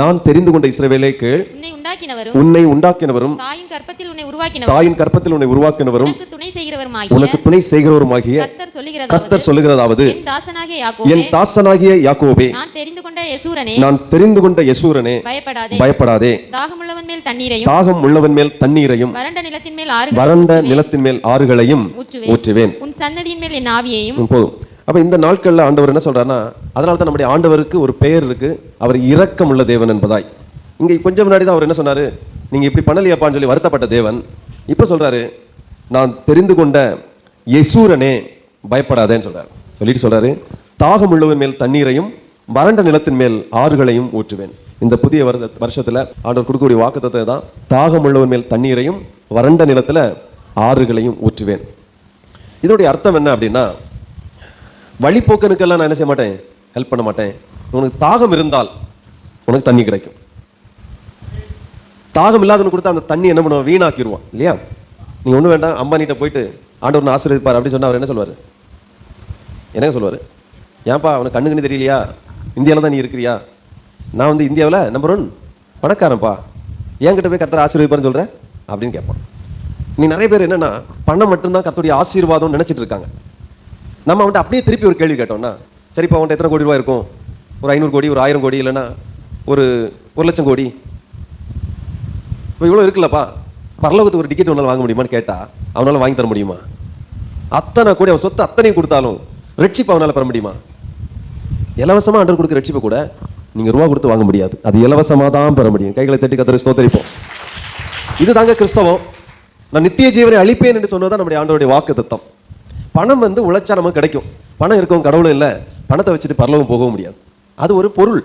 நான் தெரிந்து கொண்ட இஸ்ரவேலேக்கு உன்னை உண்டாக்கினவரும் உன்னை உண்டாக்கினவரும் தாயின் கற்பத்தில் உன்னை உருவாக்கினவரும் தாயின் கற்பத்தில் உன்னை உருவாக்கினவரும் உனக்கு துணை செய்கிறவருமாகிய உனக்கு துணை செய்கிறவருமாகிய கர்த்தர் சொல்லுகிறதாவது கர்த்தர் சொல்லுகிறதாவது. என் தாசனாகிய யாக்கோபே என் தாசனாகிய யாக்கோபே நான் தெரிந்து கொண்ட யசூரனே நான் தெரிந்து கொண்ட யசூரனே பயப்படாதே. பயப்படாதே. தாகமுள்ளவன் மேல் தண்ணீரையும் தாகம் உள்ளவன் மேல் தண்ணீரையும் வறண்ட நிலத்தின் மேல் ஆறுகளையும் வறண்ட நிலத்தின் மேல் ஆறுகளையும் ஊற்றுவேன். உன் சந்ததியின் மேல் என் ஆவியையும் போதும். அப்போ இந்த நாட்களில் ஆண்டவர் என்ன சொல்றாருன்னா அதனால தான் நம்முடைய ஆண்டவருக்கு ஒரு பெயர் இருக்கு அவர் இரக்கம் உள்ள தேவன் என்பதாய். இங்கே கொஞ்சம் முன்னாடி தான் அவர் என்ன சொன்னாரு நீங்க இப்படி பண்ணலையாப்பான்னு சொல்லி வருத்தப்பட்ட தேவன். இப்போ சொல்றாரு நான் தெரிந்து கொண்ட யசூரனே பயப்படாதேன்னு சொல்றாரு. சொல்லிட்டு சொல்றாரு தாகம் உள்ளவன் மேல் தண்ணீரையும் வறண்ட நிலத்தின் மேல் ஆறுகளையும் ஊற்றுவேன். இந்த புதிய வருஷ வருஷத்துல ஆண்டவர் கொடுக்கக்கூடிய வாக்குத்தத்தை தான் தாகம் உள்ளவன் மேல் தண்ணீரையும் வறண்ட நிலத்துல ஆறுகளையும் ஊற்றுவேன். இதோடைய அர்த்தம் என்ன அப்படின்னா வழிபோக்கனுக்கெல்லாம் நான் என்ன செய்ய மாட்டேன்? ஹெல்ப் பண்ண மாட்டேன். உனக்கு தாகம் இருந்தால் உனக்கு தண்ணி கிடைக்கும். தாகம் இல்லாதவனுக்கு கொடுத்தா அந்த தண்ணி என்ன பண்ணுவான்? வீணாக்கிடுவான் இல்லையா? நீ ஒன்றும் வேண்டாம். அம்பானிட்ட போயிட்டு ஆண்டவர் ஆசீர்வதிப்பார் அப்படின்னு சொன்னா அவர் என்ன சொல்வார்? என்னங்க சொல்வார்? ஏன்பா அவனுக்கு கண்ணு தெரியலையா? இந்தியாவில் தான் நீ இருக்கிறியா? நான் வந்து இந்தியாவில் நம்பர் ஒன் பணக்காரன்ப்பா என்கிட்ட போய் கர்த்தர் ஆசீர்வதிப்பார்னு சொல்கிறேன் அப்படின்னு கேட்பான். நீ நிறைய பேர் என்னென்னா பணம் மட்டும்தான் கர்த்தருடைய ஆசீர்வாதம்னு நினச்சிட்டு இருக்காங்க. நம்ம அவன்கிட்ட அப்படியே திருப்பி ஒரு கேள்வி கேட்டோம்னா சரிப்பா அவன்கிட்ட எத்தனை கோடி ரூபாய் இருக்கும்? ஒரு ஐநூறு கோடி ஒரு ஆயிரம் கோடி இல்லைன்னா ஒரு ஒரு லட்சம் கோடி? இப்போ இவ்வளோ இருக்குல்லப்பா. பரலோகத்துக்கு ஒரு டிக்கெட் ஒன்றால் வாங்க முடியுமான்னு கேட்டால் அவனால் வாங்கி தர முடியுமா? அத்தனை கோடி அவன் சொத்து அத்தனையும் கொடுத்தாலும் ரட்சிப்பு அவனால் பெற முடியுமா? இலவசமாக அண்டர் கொடுக்குற ரட்சிப்பை கூட நீங்க ரூபா கொடுத்து வாங்க முடியாது. அது இலவசமா தான் பெற முடியும். கைகளை தட்டி கத்தரை ஸ்தோத்தரிப்போம். இதுதாங்க கிறிஸ்தவம். நான் நித்திய ஜீவனை அழிப்பேன் என்று சொன்னதான் நம்முடைய ஆண்டோடைய வாக்கு தத்தம். பணம் வந்து உழைச்சா நமக்கு கிடைக்கும். பணம் இருக்கவும் கடவுளும் இல்லை. பணத்தை வச்சுட்டு பரலவும் போகவும் முடியாது. அது ஒரு பொருள்.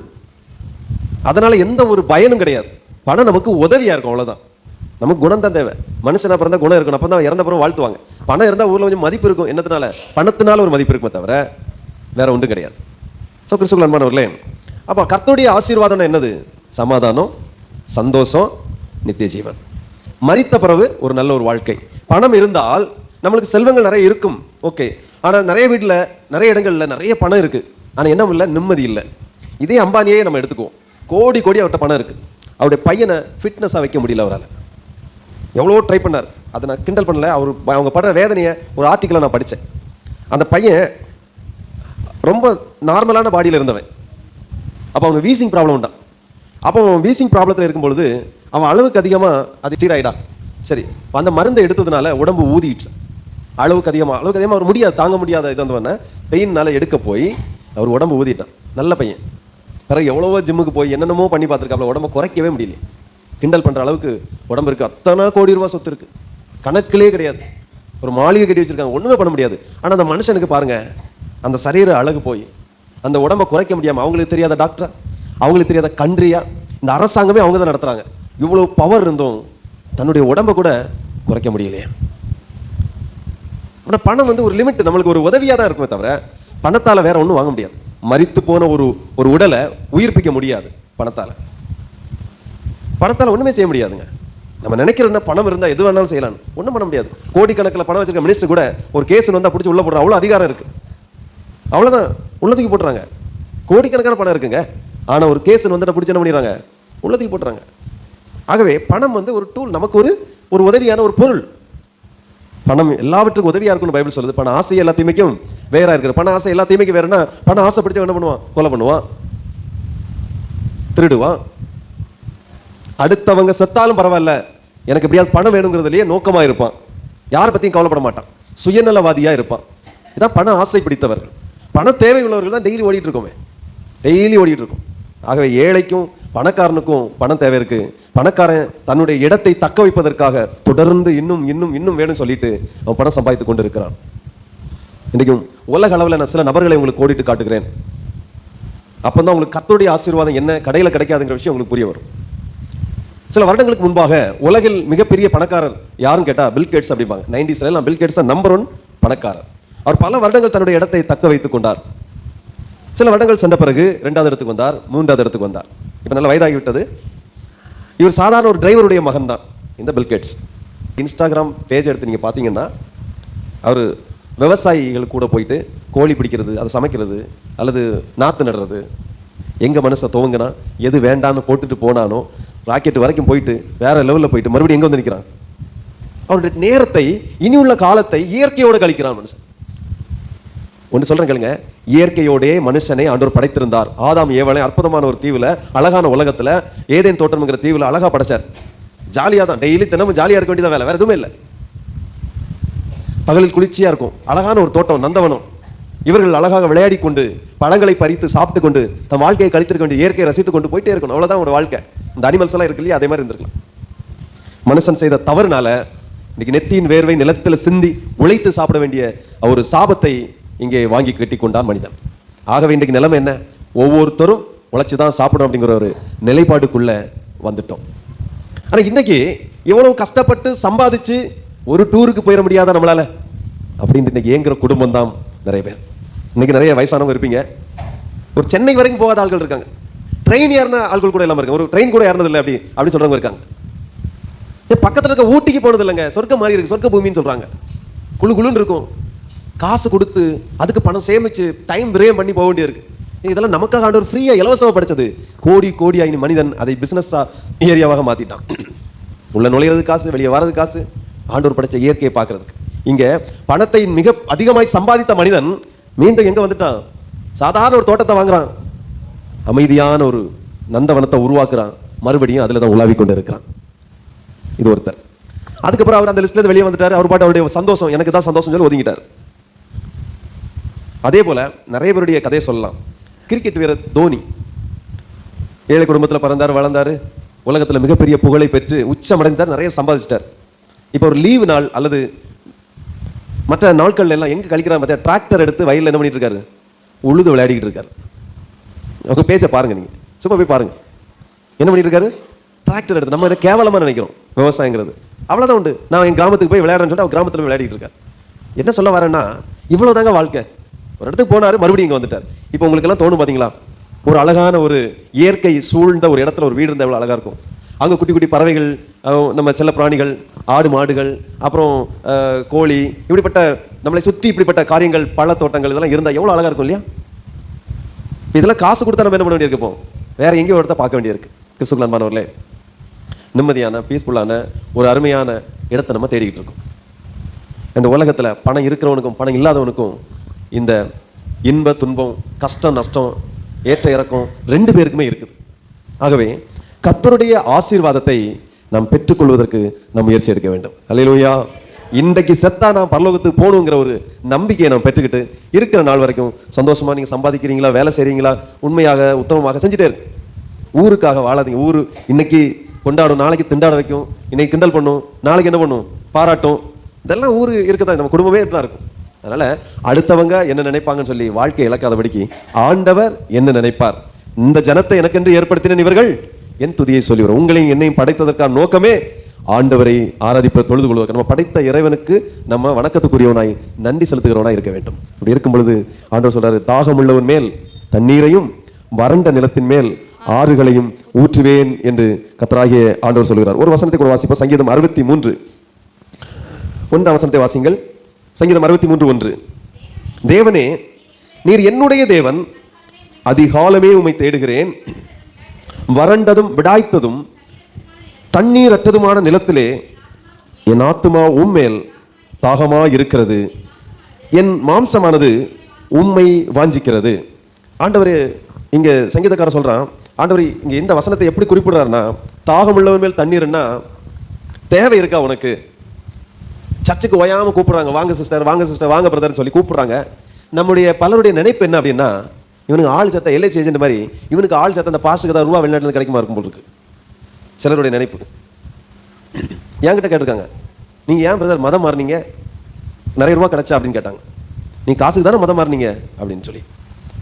அதனால் எந்த ஒரு பயனும் கிடையாது. பணம் நமக்கு உதவியாக இருக்கும் அவ்வளோதான் நமக்கு குணம் தான் தேவை. மனுஷனா பிறந்தா குணம் இருக்கணும். அப்போ தான் இறந்த பிறகு வாழ்த்துவாங்க. பணம் இருந்தால் ஊரில் கொஞ்சம் மதிப்பு இருக்கும். என்னத்தினால பணத்தினால ஒரு மதிப்பு இருக்குமே தவிர வேற ஒன்றும் கிடையாது. ஸோ கிறிஸ்துவ அன்பானவர்களே அப்போ கர்த்தருடைய ஆசீர்வாதம் என்னது? சமாதானம் சந்தோஷம் நித்திய ஜீவன். மறித்த பிறகு ஒரு நல்ல ஒரு வாழ்க்கை. பணம் இருந்தால் நம்மளுக்கு செல்வங்கள் நிறைய இருக்கும். ஓகே. ஆனால் நிறைய வீட்டில் நிறைய இடங்களில் நிறைய பணம் இருக்குது ஆனால் என்ன இல்லை நிம்மதி இல்லை. இதே அம்பானியே நம்ம எடுத்துக்குவோம். கோடி கோடி அவர்கிட்ட பணம் இருக்குது அவருடைய பையனை ஃபிட்னஸாக வைக்க முடியல அவரால். எவ்வளோ ட்ரை பண்ணார். அதை நான் கிண்டல் பண்ணல. அவர் அவங்க படுற வேதனையை ஒரு ஆர்டிக்கலை நான் படித்தேன் அந்த பையன் ரொம்ப நார்மலான பாடியில் இருந்தவன். அப்போ அவங்க வீசிங் ப்ராப்ளம் உண்டான் அப்போ அவன் வீசிங் ப்ராப்ளத்தில் இருக்கும்பொழுது அவன் அளவுக்கு அதிகமாக அது சீராயிடா சரி அந்த மருந்தை எடுத்ததுனால உடம்பு ஊதிடுச்சு. அளவுக்கு அதிகமாக அளவுக்கு அதிகமாக அவர் முடியாது தாங்க முடியாத இது வந்து பெயின்னால எடுக்க போய் அவர் உடம்பு ஊதிட்டான். நல்ல பையன். பிறகு எவ்வளவோ ஜிம்முக்கு போய் என்னென்னமோ பண்ணி பார்த்துருக்காப்ல உடம்பை குறைக்கவே முடியல. கிண்டல் பண்ணுற அளவுக்கு உடம்பு இருக்குது அத்தனை கோடி ரூபா சொத்து இருக்குது கணக்கிலே கிடையாது. ஒரு மாளிகை கட்டி வச்சிருக்காங்க. ஒன்றுமே பண்ண முடியாது. ஆனால் அந்த மனுஷனுக்கு பாருங்க அந்த சரீர அழகு போய் அந்த உடம்பை குறைக்க முடியாமல் அவங்களுக்கு தெரியாத டாக்டரா அவங்களுக்கு தெரியாத கண்ட்ரியா இந்த அரசாங்கமே அவங்க தான் நடத்துகிறாங்க இவ்வளோ பவர் இருந்தும் தன்னுடைய உடம்பை கூட குறைக்க முடியலையே. ஆனால் பணம் வந்து ஒரு லிமிட் நம்மளுக்கு ஒரு உதவியாக தான் இருக்குமே தவிர பணத்தால் வேற ஒன்றும் வாங்க முடியாது. மறித்து போன ஒரு ஒரு உடலை உயிர்ப்பிக்க முடியாது பணத்தால். பணத்தால் ஒன்றுமே செய்ய முடியாதுங்க. நம்ம நினைக்கிறோம்னா பணம் இருந்தால் எது வேணாலும் செய்யலாம். ஒன்றும் பண்ண முடியாது. கோடிக்கணக்கில் பணம் வச்சிருக்க மினிஸ்டர் கூட ஒரு கேஸ் வந்தால் பிடிச்சி உள்ள போடுற அவ்வளோ அதிகாரம் இருக்கு. அவ்வளோதான் உள்ளதுக்கு போட்டுறாங்க. கோடிக்கணக்கான பணம் இருக்குங்க. ஆனால் ஒரு கேஸ் வந்துட்டு பிடிச்சி என்ன பண்ணிடுறாங்க? உள்ளதுக்கு போட்டுறாங்க. ஆகவே பணம் வந்து ஒரு டூல் நமக்கு ஒரு ஒரு உதவியான ஒரு பொருள். பணம் எல்லாவற்றுக்கும் உதவியாக இருக்கும்னு பைபிள் சொல்லுது. பணம் ஆசை எல்லாத்தையுமேக்கும் வேறாக இருக்கிற பண ஆசை எல்லா வேறுனா பணம் ஆசைப்படுத்தி என்ன பண்ணுவான்? கொலை பண்ணுவான். திருடுவான். அடுத்தவங்க செத்தாலும் பரவாயில்ல. எனக்கு எப்படியாவது பணம் வேணுங்கிறதுலையே நோக்கமாக இருப்பான். யாரை பற்றியும் கவலைப்பட மாட்டான். சுயநலவாதியாக இருப்பான். இதான் பண ஆசை பிடித்தவர்கள் பண தேவை உள்ளவர்கள் தான் டெய்லி ஓடிட்டு இருக்கோமே. டெய்லி ஓடிட்டு இருக்கோம். ஆகவே ஏழைக்கும் பணக்காரனுக்கும் பணம் தேவை இருக்குது பணக்காரன் தன்னுடைய இடத்தை தக்க வைப்பதற்காக தொடர்ந்து இன்னும் இன்னும் இன்னும் வேணும்னு சொல்லிட்டு அவன் பணம் சம்பாதித்து கொண்டு இருக்கிறான் இன்றைக்கும் உலக அளவில் நான் சில நபர்களை உங்களுக்கு கோடிட்டு காட்டுகிறேன். அப்போ தான் உங்களுக்கு கத்தோடைய ஆசீர்வாதம் என்ன கடையில் கிடைக்காதுங்கிற விஷயம் உங்களுக்கு புரிய வரும். சில வருடங்களுக்கு முன்பாக உலகில் மிகப்பெரிய பணக்காரர் யாருன்னு கேட்டால் பில் கேட்ஸ் அப்படிம்பாங்க. நைன்டிஸ்ல எல்லாம் பில் கேட்ஸ் தான் நம்பர் ஒன் பணக்காரர். அவர் பல வருடங்கள் தன்னுடைய இடத்தை தக்க வைத்துக் கொண்டார். சில வருடங்கள் சென்ற பிறகு ரெண்டாவது இடத்துக்கு வந்தார் மூன்றாவது இடத்துக்கு வந்தார். இப்போ நல்ல வயதாகிவிட்டது. இவர் சாதாரண ஒரு டிரைவருடைய மகன் தான் இந்த பில்கேட்ஸ் இன்ஸ்டாகிராம் பேஜ் எடுத்து நீங்கள் பார்த்தீங்கன்னா அவர் விவசாயிகள் கூட போயிட்டு கோழி பிடிக்கிறது அதை சமைக்கிறது அல்லது நாற்று நடுறது எங்கள் மனசை துவங்கினா எது வேண்டான்னு போட்டுட்டு போனானோ ராக்கெட் வரைக்கும் போயிட்டு வேற லெவலில் போயிட்டு மறுபடியும் எங்கே வந்து நிற்கிறான் அவருடைய நேரத்தை இனி உள்ள காலத்தை இயற்கையோடு கழிக்கிறான் மனுஷன். ஒன்று சொல்றேன் கேளுங்க. இயற்கையோடே மனுஷனை ஆண்டவர் படைத்திருந்தார். ஆதாம் ஏவலை அற்புதமான ஒரு தீவுல அழகான உலகத்துல ஏதேன் தோட்டம்ங்கிற தீவில் அழகா படைச்சார். ஜாலியாக தான். டெய்லி தினமும் ஜாலியாக இருக்க வேண்டியதான் வேலை. வேறு எதுவுமே இல்லை. பகலில் குளிர்ச்சியா இருக்கும். அழகான ஒரு தோட்டம் நந்தவனம். இவர்கள் அழகாக விளையாடி கொண்டு பழங்களை பறித்து சாப்பிட்டு கொண்டு தன் வாழ்க்கையை கழித்திருக்க வேண்டிய இயற்கையை ரசித்து கொண்டு போயிட்டே இருக்கணும். அவ்வளோதான் ஒரு வாழ்க்கை. இந்த அனிமல்ஸ் எல்லாம் இருக்கு இல்லையா? அதே மாதிரி இருந்திருக்கலாம். மனுஷன் செய்த தவறுனால இன்னைக்கு நெத்தியின் வேர்வை நிலத்தில் சிந்தி உழைத்து சாப்பிட வேண்டிய ஒரு சாபத்தை இங்கே வாங்கி கட்டி கொண்டான் மனிதன். ஆகவே இன்றைக்கு நிலைமை என்ன? ஒவ்வொருத்தரும் உழைச்சி தான் சாப்பிடும் அப்படிங்கிற ஒரு நிலைப்பாடுக்குள்ளே வந்துட்டோம். ஆனால் இன்னைக்கு எவ்வளோ கஷ்டப்பட்டு சம்பாதிச்சு ஒரு டூருக்கு போயிட முடியாதா நம்மளால? அப்படின்ட்டு இன்னைக்கு ஏங்குற குடும்பம் தான் நிறைய பேர். இன்னைக்கு நிறைய வயசானவங்க இருப்பீங்க. ஒரு சென்னை வரைக்கும் போகாத ஆள்கள் இருக்காங்க. ட்ரெயின் ஏறின ஆள்கள் கூட இல்லாமல் இருக்காங்க. ஒரு ட்ரெயின் கூட ஏறினதில்லை அப்படி அப்படின்னு சொல்கிறவங்க இருக்காங்க. பக்கத்தில் இருக்க ஊட்டிக்கு போனது இல்லைங்க சொர்க்கம் மாதிரி இருக்குது சொர்க்க பூமின்னு சொல்கிறாங்க குளு குளுன்னு இருக்கும். காசு கொடுத்து அதுக்கு பணம் சேமித்து டைம் விரயம் பண்ணி போக வேண்டியிருக்கு. இதெல்லாம் நமக்காக ஆண்டவர் ஃப்ரீயாக இலவசமாக படித்தது கோடி கோடி ஆயின மனிதன் அதை பிஸ்னஸாக ஏரியாவாக மாற்றிட்டான் உள்ள நுழையிறது காசு வெளியே வர்றது காசு ஆண்டவர் படைச்ச இயற்கையை பார்க்குறதுக்கு. இங்கே பணத்தை மிக அதிகமாய் சம்பாதித்த மனிதன் மீண்டும் எங்கே வந்துட்டான்? சாதாரண ஒரு தோட்டத்தை வாங்குறான். அமைதியான ஒரு நந்தவனத்தை உருவாக்குறான். மறுபடியும் அதில் தான் உலாவிக் கொண்டு இருக்கிறான் இது ஒருத்தர். அதுக்கப்புறம் அவர் அந்த லிஸ்ட்லேருந்து வெளியே வந்துட்டார். அவர் பாட்டு அவருடைய சந்தோஷம். எனக்கு தான் சந்தோஷம் சொல்லி ஒதுங்கிட்டார். அதே போல நிறைய பேருடைய கதையை சொல்லலாம். கிரிக்கெட் வீரர் தோனி ஏழை குடும்பத்தில் பிறந்தார் வளர்ந்தார் உலகத்தில் மிகப்பெரிய புகழை பெற்று உச்சமடைந்தார் நிறைய சம்பாதிச்சிட்டார். இப்போ ஒரு லீவு நாள் அல்லது மற்ற நாட்கள் எல்லாம் எங்கே கழிக்கிறார் பார்த்தா டிராக்டர் எடுத்து வயலில் என்ன பண்ணிட்டு இருக்காரு? உழுது விளையாடிக்கிட்டு இருக்காரு. அவங்க பேச பாருங்க நீங்கள் சும்மா போய் பாருங்கள் என்ன பண்ணிட்டு இருக்காரு? டிராக்டர் எடுத்து நம்ம இதை கேவலமாக நினைக்கிறோம் விவசாயங்கிறது. அவ்வளோதான் உண்டு. நான் என் கிராமத்துக்கு போய் விளையாடுறேன்னு சொல்லிட்டு அவர் கிராமத்தில் விளையாடிட்டு இருக்காரு. என்ன சொல்ல வரேன்னா இவ்வளோதாங்க வாழ்க்கை. ஒரு இடத்துக்கு போனார் மறுபடியும் இங்க வந்துட்டார். இப்போ உங்களுக்கு எல்லாம் தோணும் பார்த்தீங்களா ஒரு அழகான ஒரு இயற்கை சூழ்ந்த ஒரு இடத்துல ஒரு வீடு இருந்தால் எவ்வளவு அழகா இருக்கும். அங்க குட்டி குட்டி பறவைகள் நம்ம செல்ல பிராணிகள் ஆடு மாடுகள் அப்புறம் கோழி இப்படிப்பட்ட நம்மளை சுற்றி இப்படிப்பட்ட காரியங்கள் பழத்தோட்டங்கள் இதெல்லாம் இருந்தா எவ்வளவு அழகா இருக்கும் இல்லையா? இதெல்லாம் காசு கொடுத்தா நம்ம என்ன பண்ண வேண்டியிருக்கோம் வேறு வேற எங்கேயோ இடத்த பார்க்க வேண்டியிருக்கு. கிறிஸ்துவ மாணவர்களே நிம்மதியான பீஸ்ஃபுல்லான ஒரு அருமையான இடத்தை நம்ம தேடிக்கிட்டு இருக்கோம். இந்த உலகத்துல பணம் இருக்கிறவனுக்கும் பணம் இல்லாதவனுக்கும் இந்த இன்ப துன்பம் கஷ்டம் நஷ்டம் ஏற்ற இறக்கம் ரெண்டு பேருக்குமே இருக்குது. ஆகவே கத்தருடைய ஆசீர்வாதத்தை நாம் பெற்றுக்கொள்வதற்கு நாம் முயற்சி எடுக்க வேண்டும். அல்லையிலோயா இன்றைக்கு செத்தா நான் பரலோகத்துக்கு போகணுங்கிற ஒரு நம்பிக்கையை நாம் பெற்றுக்கிட்டு இருக்கிற நாள் வரைக்கும் சந்தோஷமா நீங்க சம்பாதிக்கிறீங்களா வேலை செய்கிறீங்களா உண்மையாக உத்தமமாக செஞ்சுட்டே இருக்கு. ஊருக்காக வாழாதீங்க. ஊர் இன்னைக்கு கொண்டாடும் நாளைக்கு திண்டாட வைக்கும் இன்னைக்கு கிண்டல் பண்ணும் நாளைக்கு என்ன பண்ணும்? பாராட்டும். இதெல்லாம் ஊர் இருக்கதான் நம்ம குடும்பமே தான் இருக்கும். அதனால அடுத்தவங்க என்ன நினைப்பாங்கன்னு சொல்லி வாழ்க்கை இழக்காதபடிக்கு ஆண்டவர் என்ன நினைப்பார்? இந்த ஜனத்தை எனக்கென்று ஏற்படுத்தின இவர்கள் என் துதியை சொல்லி வரும் உங்களையும் என்னையும் படைத்ததற்கான நோக்கமே ஆண்டவரை ஆராதிப்ப தொழுது கொள்வதற்கு. நம்ம படைத்த இறைவனுக்கு நம்ம வணக்கத்துக்குரியவனாய் நன்றி செலுத்துகிறவனாய் இருக்க வேண்டும். அப்படி இருக்கும் பொழுது ஆண்டவர் சொல்றாரு தாகம் உள்ளவன் மேல் தண்ணீரையும் வறண்ட நிலத்தின் மேல் ஆறுகளையும் ஊற்றுவேன் என்று கத்தராகிய ஆண்டவர் சொல்கிறார் ஒரு வசனத்தை கூட வாசிப்போம். சங்கீதம் அறுபத்தி மூன்று. ஒன்றாம் வசனத்தை வாசிங்கள் சங்கீதம் அறுபத்தி மூன்று ஒன்று. தேவனே நீர் என்னுடைய தேவன் அதிகாலமே உம்மை தேடுகிறேன். வறண்டதும் விடாய்த்ததும் தண்ணீரற்றதுமான நிலத்திலே என் ஆத்துமா உம்மேல் தாகமா இருக்கிறது. என் மாம்சமானது உம்மை வாஞ்சிக்கிறது. ஆண்டவர் இங்கே சங்கீதக்காரன் சொல்கிறான் ஆண்டவர் இங்கே இந்த வசனத்தை எப்படி குறிப்பிடுறாருன்னா தாகம் உள்ளவன் மேல் தண்ணீர்னா தேவை இருக்கா உனக்கு? சர்ச்சுக்கு ஓயாம கூப்பிட்றாங்க. வாங்க சிஸ்டர் வாங்க சிஸ்டர் வாங்க பிரதர்னு சொல்லி கூப்பிடுறாங்க. நம்முடைய பலருடைய நினைப்பு என்ன அப்படின்னா இவனுக்கு ஆள் சேர்த்த எல்ஐசி ஏஜென்ட் மாதிரி இவனுக்கு ஆள் சேர்த்த அந்த பாஸ்ட்டுக்கு தான் ரூபா வெளிநாட்டில் இருந்து கிடைக்குமா இருக்கும் போல் இருக்கு. சிலருடைய நினைப்பு. என்கிட்ட கேட்டிருக்காங்க. நீங்கள் ஏன் பிரதர் மதம் மாறினீங்க? நிறைய ரூபா கிடைச்சா அப்படின்னு கேட்டாங்க. நீ காசுக்கு தானே மதம் மாறினீங்க? அப்படின்னு சொல்லி.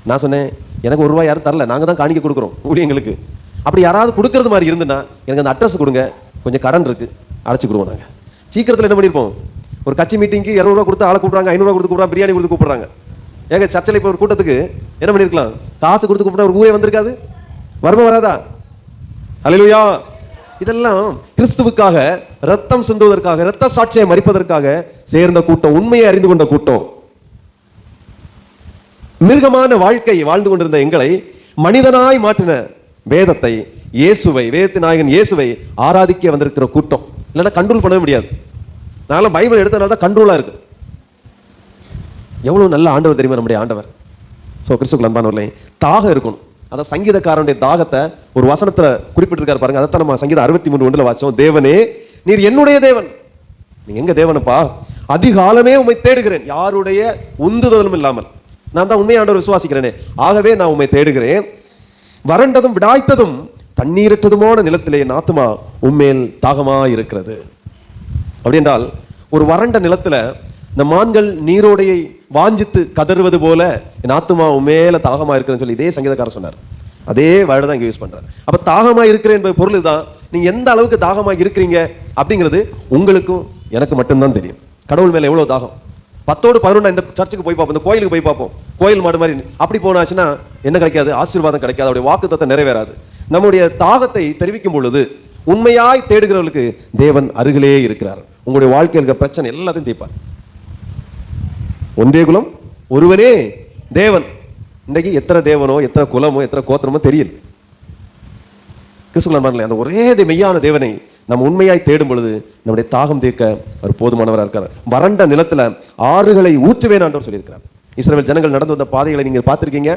நான் சொன்னேன் எனக்கு ஒரு ரூபா யாரும் தரல. நாங்கள் தான் காணிக்க கொடுக்குறோம். ஊழியங்களுக்கு. அப்படி யாராவது கொடுக்கறது மாதிரி இருந்துன்னா எனக்கு அந்த அட்ரஸ் கொடுங்க. கொஞ்சம் கடன் இருக்குது அடைச்சி கொடுவோம் நாங்க. சீக்கிரத்தில் என்ன பண்ணியிருப்போம் ஒரு கட்சி மீட்டிங்க்கு இரநூறுவா கொடுத்து ஆளை கூப்பிட்றாங்க ஐநூறுவா கொடுத்து கூப்பிட்றாங்க பிரியாணி கொடுத்து கூப்பிட்றாங்க. ஏங்க சர்ச்சையில் இப்போ ஒரு கூட்டத்துக்கு என்ன பண்ணியிருக்கலாம் காசு கொடுத்து கூப்பிட்டா ஒரு ஊரே வந்திருக்காது? வருமா வராதா? அலையிலுயா இதெல்லாம் கிறிஸ்துவுக்காக ரத்தம் சிந்துவதற்காக ரத்த சாட்சியை மறிப்பதற்காக சேர்ந்த கூட்டம் உண்மையை அறிந்து கொண்ட கூட்டம். மிருகமான வாழ்க்கை வாழ்ந்து கொண்டிருந்த எங்களை மனிதனாய் மாற்றின வேதத்தை இயேசுவை வேதத்து நாயகன் இயேசுவை ஆராதிக்க வந்திருக்கிற கூட்டம். இல்லைன்னா கண்ட்ரோல் பண்ணவே முடியாது. நான்லாம் பைபிள் எடுத்தனால தான் கண்ட்ரோலாக இருக்கு. எவ்வளோ நல்ல ஆண்டவர் தெரியுமா நம்முடைய ஆண்டவர்? ஸோ கிறிஸ்துக்குள் அன்பானவர்களே தாகம் இருக்கணும். அதான் சங்கீதக்காரனுடைய தாகத்தை ஒரு வசனத்தில் குறிப்பிட்டிருக்காரு பாருங்க. அதை நம்ம சங்கீதம் அறுபத்தி மூணு ஒன்றில் வாசிச்சோம். தேவனே நீர் என்னுடைய தேவன். நீ எங்க தேவனப்பா? அதிகாலமே உண்மை தேடுகிறேன். யாருடைய உந்துதலும் இல்லாமல். நான் தான் உண்மையை ஆண்டவர் விசுவாசிக்கிறேனே. ஆகவே நான் உம்மை தேடுகிறேன். வறண்டதும் விடாய்த்ததும் தண்ணீரற்றதுமான நிலத்திலே நாத்துமா உண்மையில் தாகமாக இருக்கிறது அப்படி என்றால் ஒரு வறண்ட நிலத்தில் இந்த மான்கள் நீரோடையை வாஞ்சித்து கதறுவது போல என் ஆத்துமா மேலே தாகமாக இருக்குன்னு சொல்லி இதே சங்கீதக்காரர் சொன்னார். அதே வேர்டு தான் இங்கே யூஸ் பண்ணுறாரு அப்போ தாகமாக இருக்கிறேன் என்பது பொருள் தான் நீங்கள் எந்த அளவுக்கு தாகமாக இருக்கிறீங்க அப்படிங்கிறது உங்களுக்கும் எனக்கு மட்டும்தான் தெரியும். கடவுள் மேலே எவ்வளோ தாகம்? பத்தோடு பதினொன்று இந்த சர்ச்சுக்கு போய் பார்ப்போம் இந்த கோயிலுக்கு போய் பார்ப்போம். கோயில் மாடு மாதிரி அப்படி போனாச்சுன்னா என்ன கிடைக்காது? ஆசீர்வாதம் கிடைக்காது. அவருடைய வாக்குத்தத்தம் நிறைவேறாது. நம்முடைய தாகத்தை தெரிவிக்கும் பொழுது உண்மையாய் தேடுகிறவர்களுக்கு தேவன் அருகிலே இருக்கிறார். உங்களுடைய வாழ்க்கையில் இருக்கிற பிரச்சனை எல்லாத்தையும் தீர்ப்பார். ஒன்றே குலம் ஒருவனே தேவன். இன்றைக்கு எத்தனை தேவனோ எத்தனை குலமோ எத்தனை கோத்திரமோ தெரியல. கிறிஸ்துவ அந்த ஒரே மெய்யான தேவனை நம்ம உண்மையாய் தேடும் பொழுது நம்முடைய தாகம் தீர்க்க அவர் போதுமானவராக இருக்கார். வறண்ட நிலத்துல ஆறுகளை ஊற்றுவேன் ஆண்டவர் சொல்லியிருக்கிறார். இஸ்ரேல் ஜனங்கள் நடந்து வந்த பாதைகளை நீங்க பார்த்திருக்கீங்க.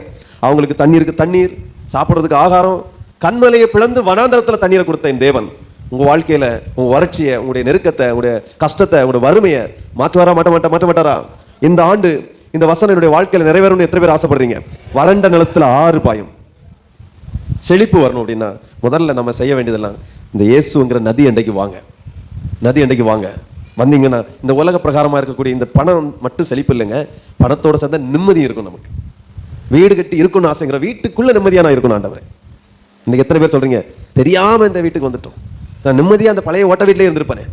அவங்களுக்கு தண்ணீருக்கு தண்ணீர் சாப்பிட்றதுக்கு ஆகாரம் கண்மலையை பிளந்து வனாந்தரத்துல தண்ணீரை கொடுத்த என் தேவன். உங்கள் வாழ்க்கையில உங்கள் வறட்சியை உங்களுடைய நெருக்கத்தை உங்களுடைய கஷ்டத்தை உங்களுடைய வறுமையை மாற்றுவாரா மாட்ட மாட்ட மாட்ட மாட்டாரா? இந்த ஆண்டு இந்த வசனம் என்னுடைய வாழ்க்கையில் நிறைவேறணும்னு எத்தனை பேர் ஆசைப்படுறீங்க? வறண்ட நிலத்துல ஆறு பாயும். செழிப்பு வரணும் அப்படின்னா முதல்ல நம்ம செய்ய வேண்டியதெல்லாம் இந்த இயேசுங்கிற நதி அண்டைக்கு வாங்க. நதி அண்டைக்கு வாங்க. வந்தீங்கன்னா இந்த உலக பிரகாரமாக இருக்கக்கூடிய இந்த பணம் மட்டும் செழிப்பு இல்லைங்க. பணத்தோட சேர்ந்த நிம்மதி இருக்கும் நமக்கு. வீடு கட்டி இருக்கணும்னு ஆசைங்கிற வீட்டுக்குள்ளே நிம்மதியாக நான் இருக்கணும் ஆண்டவரே. இன்னைக்கு எத்தனை பேர் சொல்றீங்க? தெரியாம இந்த வீட்டுக்கு வந்துட்டோம். நான் நிம்மதியா அந்த பழைய ஓட்ட வீட்டிலே இருந்திருப்பேனே.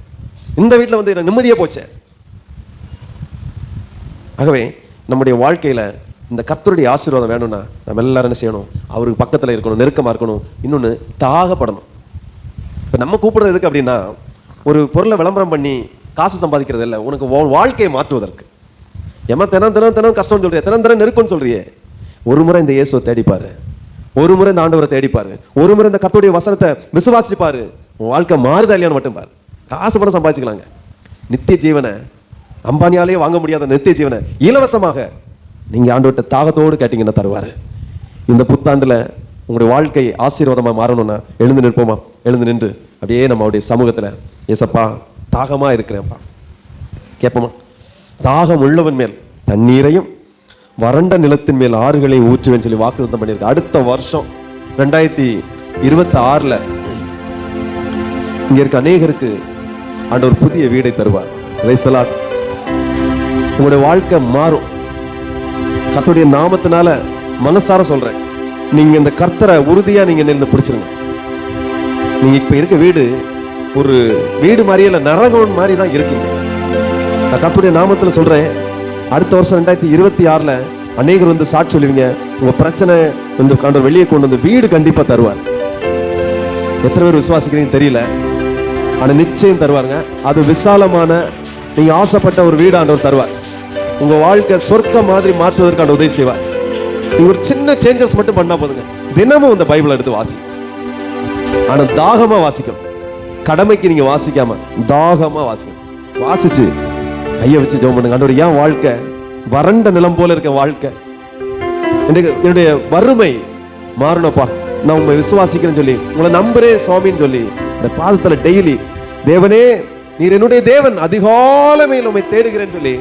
இந்த வீட்டில் வந்து நான் நிம்மதியா போச்சேன் ஆகவே நம்முடைய வாழ்க்கையில இந்த கத்தருடைய ஆசீர்வாதம் வேணும்னா நம்ம எல்லாரும் என்ன செய்யணும்? அவருக்கு பக்கத்துல இருக்கணும் நெருக்கமா இருக்கணும் இன்னொன்னு தாகப்படணும். இப்போ நம்ம கூப்பிடுறது எதுக்கு அப்படின்னா ஒரு பொருளை விளம்பரம் பண்ணி காசு சம்பாதிக்கிறது இல்லை உனக்கு வாழ்க்கையை மாற்றுவதற்கு. ஏமா தினம் தினம் தினம் கஷ்டம்னு சொல்றியே தினம் தினம் நெருக்கம்னு சொல்றியே. ஒரு முறை இந்த இயேசுவை தேடிப்பாரு. ஒரு முறை இந்த ஆண்டவரை தேடிப்பாரு ஒரு முறை இந்த கர்த்தருடைய வசனத்தை விசுவாசிப்பாரு உன் வாழ்க்கை மாறுதா இல்லையான்னு மட்டும் பாரு. காசு பணம் சம்பாதிச்சுக்கலாங்க. நித்திய ஜீவனை அம்பானியாலே வாங்க முடியாத நித்திய ஜீவனை இலவசமாக நீங்கள் ஆண்டவர்கிட்ட தாகத்தோடு கேட்டிங்கன்னா தருவார். இந்த புத்தாண்டுல உங்களுடைய வாழ்க்கை ஆசீர்வாதமா மாறணும்னா எழுந்து நிற்போமா? எழுந்து நின்று அப்படியே நம்ம சமூகத்தில் சமூகத்துல ஏசப்பா தாகமா இருக்கிறேன்ப்பா. கேட்போமா? தாகம் உள்ளவன் மேல் தண்ணீரையும் வறண்ட நிலத்தின் மேல் ஆறுகளை ஊற்றுவேன் சொல்லி வாக்குத்தம் பண்ணியிருக்கு அடுத்த வருஷம் ரெண்டாயிரத்தி இருபத்தி ஆறுல இங்க இருக்க அநேகருக்கு ஆண்டவர் புதிய வீடை தருவார். Praise உங்களுடைய வாழ்க்கை மாறும். கத்துடைய நாமத்தினால மனசார சொல்றேன். நீங்க இந்த கர்த்தரை உறுதியா நீங்க நின்று பிடிச்சிருங்க. நீங்க இப்ப இருக்க வீடு ஒரு வீடு மாதிரியே இல்லை நரகம் மாதிரி தான் இருக்கீங்க. நான் கத்துடைய நாமத்துல சொல்றேன். அடுத்த வருஷம் ரெண்டாயிரத்தி இருபத்தி ஆறில் அநேகர் வந்து சாட்சி சொல்லுவீங்க. உங்கள் பிரச்சனை வந்து ஆண்டவர் வெளியே கொண்டு வந்து வீடு கண்டிப்பாக தருவார். எத்தனை பேர் விசுவாசிக்கிறீங்கன்னு தெரியல. ஆனால் நிச்சயம் தருவாருங்க. அது விசாலமான நீங்கள் ஆசைப்பட்ட ஒரு வீடு ஆண்டவர் தருவார். உங்கள் வாழ்க்கை சொர்க்க மாதிரி மாற்றுவதற்கான உதவி செய்வார். நீங்கள் ஒரு சின்ன சேஞ்சஸ் மட்டும் பண்ணால் போதுங்க. தினமும் இந்த பைபிள் எடுத்து வாசி. ஆனால் தாகமாக வாசிக்கணும். கடமைக்கு நீங்கள் வாசிக்காம தாகமாக வாசிக்கணும். வாசிச்சு. கையை வச்சு ஜெபம் பண்ணுங்க. ஆண்டவர் ஏன் வாழ்க்கை வறண்ட நிலம் போல இருக்க வாழ்க்கை. எனக்கு என்னுடைய வறுமை மாறணும்ப்பா. நான் உங்களை விசுவாசிக்கிறேன்னு சொல்லி உங்களை நம்புறேன் சுவாமின்னு சொல்லி இந்த பாதத்தில் டெய்லி தேவனே நீர் என்னுடைய தேவன் அதிகாலமையில் உண்மை தேடுகிறேன்னு சொல்லி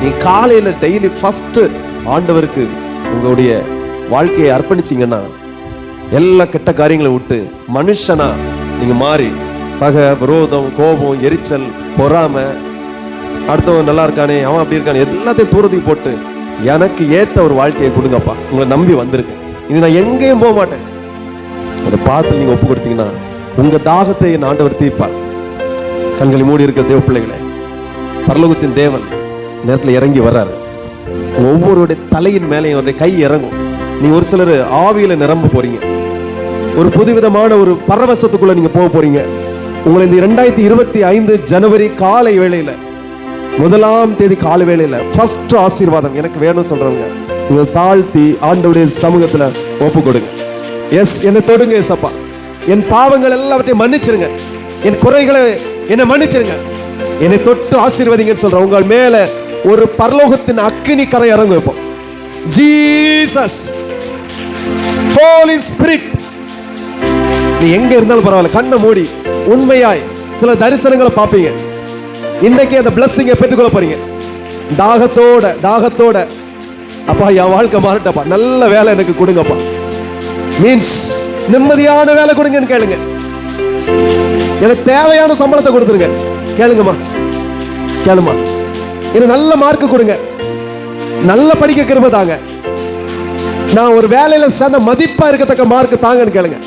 நீ காலையில டெய்லி ஃபர்ஸ்ட் ஆண்டவருக்கு உங்களுடைய வாழ்க்கையை அர்ப்பணிச்சீங்கன்னா எல்லா கெட்ட காரியங்களை விட்டு மனுஷனா நீங்க மாறி பகை விரோதம் கோபம் எரிச்சல் பொறாமை அடுத்தவன் நல்லா இருக்கானே அவன் அப்படி இருக்கானே எல்லாத்தையும் தூரத்துக்கு போட்டு எனக்கு ஏற்ற ஒரு வாழ்க்கையை கொடுங்கப்பா. உங்களை நம்பி வந்திருக்கேன். இனி நான் எங்கேயும் போக மாட்டேன். அதை பார்த்து நீங்கள் ஒப்பு கொடுத்தீங்கன்னா உங்கள் தாகத்தை என் ஆண்டவர் தீர்ப்பார். கண்களை மூடி இருக்கிற தேவ பிள்ளைகளை பரலோகத்தின் தேவன் நேரத்தில் இறங்கி வர்றாரு. ஒவ்வொருடைய தலையின் மேலேயும் அவருடைய கை இறங்கும். நீ ஒரு சிலர் ஆவியில் நிரம்ப போறீங்க. ஒரு புதுவிதமான ஒரு பரவசத்துக்குள்ள நீங்க போக போறீங்க. உங்களை இந்த ரெண்டாயிரத்தி இருபத்தி ஐந்து ஜனவரி காலை வேளையில முதலாம் தேதி காலை வேலையில் ஃபர்ஸ்ட் ஆசீர்வாதம் எனக்கு வேணும்னு சொல்றவங்க இதை தாழ்த்தி ஆண்டவுடைய சமூகத்துல ஒப்பு கொடுங்க எஸ் என்னை தொடுங்க ஏசப்பா. என் பாவங்கள் எல்லாவற்றையும் மன்னிச்சிருங்க. என் குறைகளை என்னை மன்னிச்சிருங்க. என்னை தொட்டு ஆசீர்வதிங்கன்னு சொல்றேன் உங்கள் மேல ஒரு பரலோகத்தின் அக்கினி கரை இறங்கு வைப்போம் ஜீசஸ் ஹோலி ஸ்பிரிட் நீ எங்க இருந்தாலும் பரவாயில்ல கண்ணை மூடி உண்மையாய் சில தரிசனங்களை பார்ப்பீங்க. இன்னைக்கு அந்த பிளஸ்ஸிங்கை பெற்றுக்கொள்ள போறீங்க. தாகத்தோட தாகத்தோட. அப்பா என் வாழ்க்கை மாறட்டப்பா நல்ல வேலை எனக்கு கொடுங்கப்பா. மீன்ஸ் நிம்மதியான வேலை கொடுங்கன்னு கேளுங்க. எனக்கு தேவையான சம்பளத்தை கொடுத்துருங்க. கேளுங்கம்மா. கேளுமா எனக்கு நல்ல மார்க் கொடுங்க. நல்ல படிக்க கிருப தாங்க. நான் ஒரு வேலையில சேர்ந்த மதிப்பா இருக்கத்தக்க மார்க் தாங்கன்னு கேளுங்க.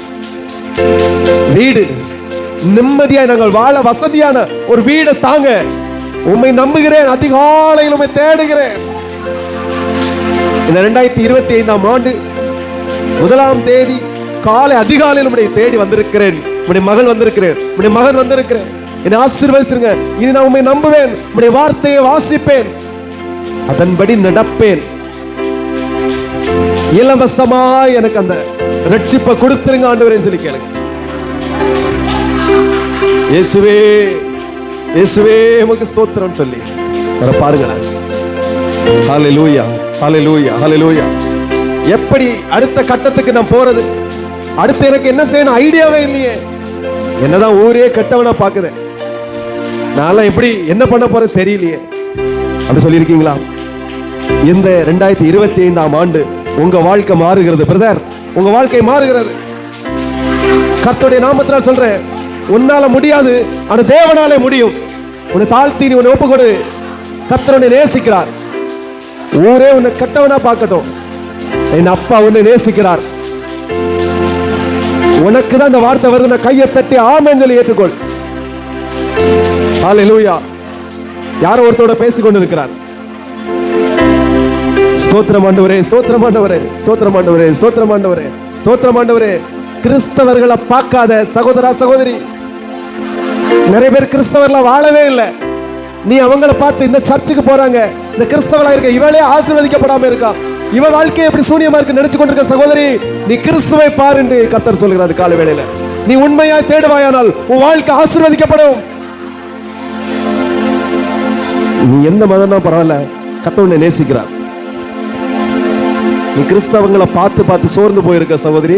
வீடு நிம்மதியாய் நாங்கள் வாழ வசதியான ஒரு வீடு தாங்க. உம்மை நம்புகிறேன் அதிகாலையில் உண்மை தேடுகிறேன். இந்த ரெண்டாயிரத்தி இருபத்தி ஐந்தாம் ஆண்டு முதலாம் தேதி காலை அதிகாலையில் உடைய தேடி வந்திருக்கிறேன். உன்னுடைய மகள் வந்திருக்கிறேன். உடைய மகன் வந்திருக்கிறேன். என்னை ஆசீர்வதிச்சிருங்க. இனி நான் உண்மை நம்புவேன். உன்னுடைய வார்த்தையை வாசிப்பேன். அதன்படி நடப்பேன். இலவசமா எனக்கு அந்த ரட்சிப்பை கொடுத்துருங்க ஆண்டவரேன்னு சொல்லி கேளுங்க. இயேசுவே இயேசுவே உமக்கு ஸ்தோத்திரம் சொல்லி. வர பாருங்களேன். லூயா ஹalleluya லூயா எப்படி அடுத்த கட்டத்துக்கு நான் போறது? அடுத்து எனக்கு என்ன செய்யணும்? ஐடியாவே இல்லையே. என்னதான் ஊரே கெட்டவனா பாக்குது நான்லாம் எப்படி என்ன பண்ண போறது தெரியலையே. அப்படி சொல்லியிருக்கீங்களா? இந்த ரெண்டாயிரத்தி இருபத்தி ஐந்தாம் ஆண்டு உங்க வாழ்க்கை மாறுகிறது பிரதர் உங்க வாழ்க்கை மாறுகிறது. கர்த்தருடைய நாமத்தினால் சொல்றேன். உன்னால முடியாது ஆனா தேவனாலே முடியும். உன்னை தாழ்த்தி நீ உன்னை ஒப்பு கொடு கர்த்தர் நேசிக்கிறார். ஊரே உன்னை கெட்டவனா பார்க்கட்டும். என் அப்பா உன்னை நேசிக்கிறார். உனக்கு தான் இந்த வார்த்தை வருது. நான் கையை தட்டி ஆமென்னு சொல்லி ஏற்றுக்கொள். ஹalleluya யாரோ ஒருத்தோட பேசிக் கொண்டிருக்கிறார் ஸ்தோத்திரம் ஆண்டவரே ஸ்தோத்திரம் ஆண்டவரே ஸ்தோத்திரம் ஆண்டவரே ஸ்தோத்திரம் ஆண்டவரே ஸ்தோத்திரம் ஆண்டவரே. கிறிஸ்தவர்களை பார்க்காத சகோதரா சகோதரி. நிறைய பேர் கிறிஸ்தவர்லாம் வாழவே இல்லை. நீ அவங்கள பார்த்து இந்த சர்ச்சுக்கு போறாங்க. இந்த கிறிஸ்தவளா இருக்க இவளே ஆசீர்வதிக்கப்படாம இருக்கா? இவ வாழ்க்கை எப்படி சூனியமா இருக்கு நினைச்சு கொண்டிருக்க சகோதரி நீ கிறிஸ்துவை பாருண்டு கத்தர் சொல்கிறார் கால வேளையில. நீ உண்மையா தேடுவாயானால் உன் வாழ்க்கை ஆசீர்வதிக்கப்படும். நீ எந்த மதம்னா பரவாயில்ல கத்த உன்னை நேசிக்கிறார். நீ கிறிஸ்தவங்களை பார்த்து பார்த்து சோர்ந்து போயிருக்க சகோதரி